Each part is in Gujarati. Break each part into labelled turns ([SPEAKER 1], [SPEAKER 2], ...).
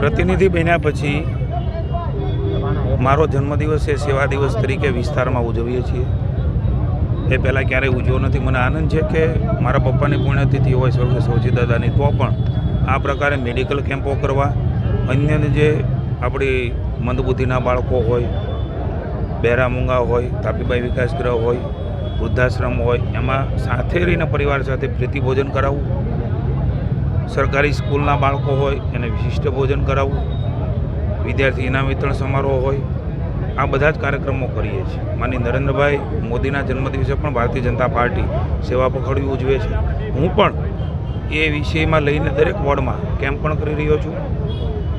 [SPEAKER 1] પ્રતિનિધિ બન્યા પછી મારો જન્મદિવસ એ સેવા દિવસ તરીકે વિસ્તારમાં ઉજવીએ છીએ. એ પહેલાં ક્યારેય ઉજવ્યો નથી. મને આનંદ છે કે મારા પપ્પાની પુણ્યતિથિ હોય સ્વર્ગસ્થ સૌજી દાદાની તો પણ આ પ્રકારે મેડિકલ કેમ્પો કરવા અન્ય જે આપણી મંદબુદ્ધિના બાળકો હોય બહેરામૂંગા હોય, તાપીબાઈ વિકાસ ગૃહ હોય, વૃદ્ધાશ્રમ હોય, એમાં સાથે રહીને પરિવાર સાથે પ્રીતિભોજન કરાવવું સરકારી સ્કૂલના બાળકો હોય, એને વિશિષ્ટ ભોજન કરાવવું, વિદ્યાર્થી ઇનામ વિતરણ સમારોહ હોય, આ બધા જ કાર્યક્રમો કરીએ છીએ. માની નરેન્દ્રભાઈ મોદીના જન્મદિવસે પણ ભારતીય જનતા પાર્ટી સેવા પખડવી ઉજવે છે. હું પણ એ વિષયમાં લઈને દરેક વોર્ડમાં કેમ્પ પણ કરી રહ્યો છું.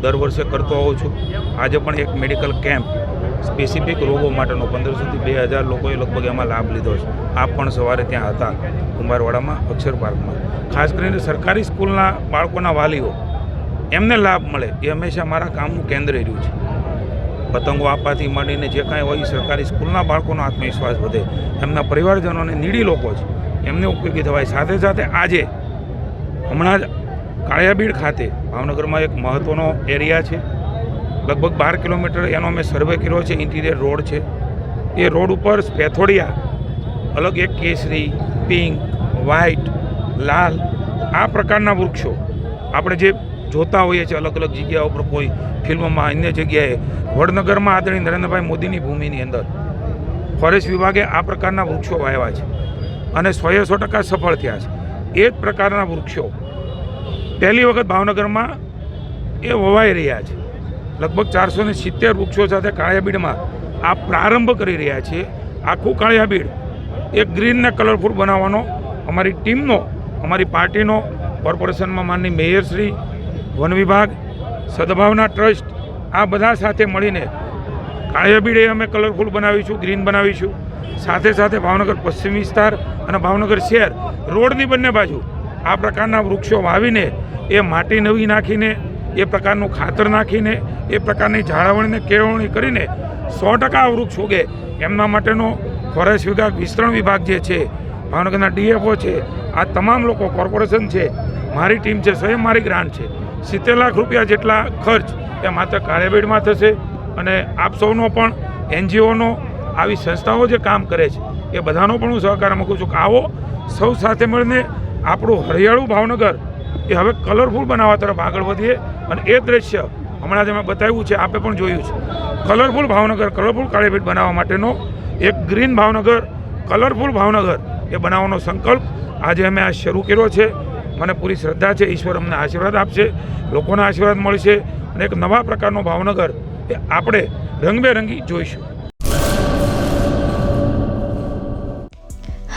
[SPEAKER 1] દર વર્ષે કરતો હોઉં છું. આજે પણ એક મેડિકલ કેમ્પ સ્પેસિફિક રોગો માટેનો પંદરસોથી બે હજાર લોકોએ લગભગ એમાં લાભ લીધો છે. આપ પણ સવારે ત્યાં હતા કુંભારવાડામાં, અક્ષર પાર્કમાં. ખાસ કરીને સરકારી સ્કૂલના બાળકોના વાલીઓ, એમને લાભ મળે એ હંમેશા મારા કામનું કેન્દ્ર રહ્યું છે. પતંગો આપવાથી માંડીને જે કાંઈ હોય સરકારી સ્કૂલના બાળકોનો આત્મવિશ્વાસ વધે. એમના પરિવારજનોને નીડી લોકો છે. એમને ઉપયોગી થવાય. સાથે સાથે આજે હમણાં જ કાળિયાબીડ ખાતે ભાવનગરમાં એક મહત્ત્વનો એરિયા છે. લગભગ બાર કિલોમીટર એનો અમે સર્વે કર્યો છે. ઇન્ટિરિયર રોડ છે. એ રોડ ઉપર સ્પેથોડિયા અલગ એક કેસરી પિંક વ્હાઇટ લાલ, આ પ્રકારના વૃક્ષો આપણે જે જોતા હોઈએ છીએ અલગ અલગ જગ્યાઓ ઉપર કોઈ ફિલ્મમાં, અન્ય જગ્યાએ, વડનગરમાં આદરણીય નરેન્દ્રભાઈ મોદીની ભૂમિની અંદર ફોરેસ્ટ વિભાગે આ પ્રકારના વૃક્ષો વાવ્યા છે અને સોએ સો ટકા સફળ થયા છે. એ જ પ્રકારના વૃક્ષો પહેલી વખત ભાવનગરમાં એ વવાઈ રહ્યા છે. લગભગ ચારસો ને સિત્તેર વૃક્ષો સાથે કાળિયાબીડમાં આ પ્રારંભ કરી રહ્યા છીએ આખું કાળિયાબીડ એ ગ્રીનને કલરફુલ બનાવવાનો અમારી ટીમનો, અમારી પાર્ટીનો, કોર્પોરેશનમાં માનની મેયરશ્રી વન વિભાગ, સદભાવના ટ્રસ્ટ, આ બધા સાથે મળીને કાળિયાબીડ એ અમે કલરફુલ બનાવીશું ગ્રીન બનાવીશું. સાથે સાથે ભાવનગર પશ્ચિમ વિસ્તાર અને ભાવનગર શહેર, રોડની બંને બાજુ આ પ્રકારના વૃક્ષો વાવીને એ માટી નવી નાખીને એ પ્રકારનું ખાતર નાખીને, એ પ્રકારની જાળવણીને, કેળવણી કરીને સો ટકા વૃક્ષ ઉગે. એમના માટેનો ફોરેસ્ટ વિભાગ, વિસ્તરણ વિભાગ જે છે, ભાવનગરના ડીએફઓ છે, આ તમામ લોકો કોર્પોરેશન છે, મારી ટીમ છે, સ્વયં મારી ગ્રાન્ટ છે. સિત્તેર લાખ રૂપિયા જેટલા ખર્ચ એ માત્ર કાર્યબેડમાં થશે અને આપ સૌનો પણ, એનજીઓનો, આવી સંસ્થાઓ જે કામ કરે છે, એ બધાનો પણ હું સહકાર મૂકું છું કે આવો સૌ સાથે મળીને આપણું હરિયાળું ભાવનગર એ હવે કલરફુલ બનાવવા તરફ આગળ વધીએ. અને એ દ્રશ્ય હમણાં જ અમે બતાવ્યું છે, આપે પણ જોયું છે. કલરફુલ ભાવનગર, કલરફુલ કાળીભેટ બનાવવા માટેનો એક ગ્રીન ભાવનગર, કલરફુલ ભાવનગર એ બનાવવાનો સંકલ્પ આજે અમે આ શરૂ કર્યો છે. મને પૂરી શ્રદ્ધા છે, ઈશ્વર અમને આશીર્વાદ આપશે, લોકોના આશીર્વાદ મળશે અને એક નવા પ્રકારનો ભાવનગર એ આપણે રંગબેરંગી જોઈશું.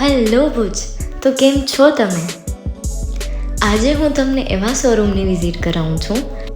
[SPEAKER 2] હેલો ભુજ, તો કેમ છો તમે? આજે હું તમને એવા શોરૂમની વિઝિટ કરાવું છું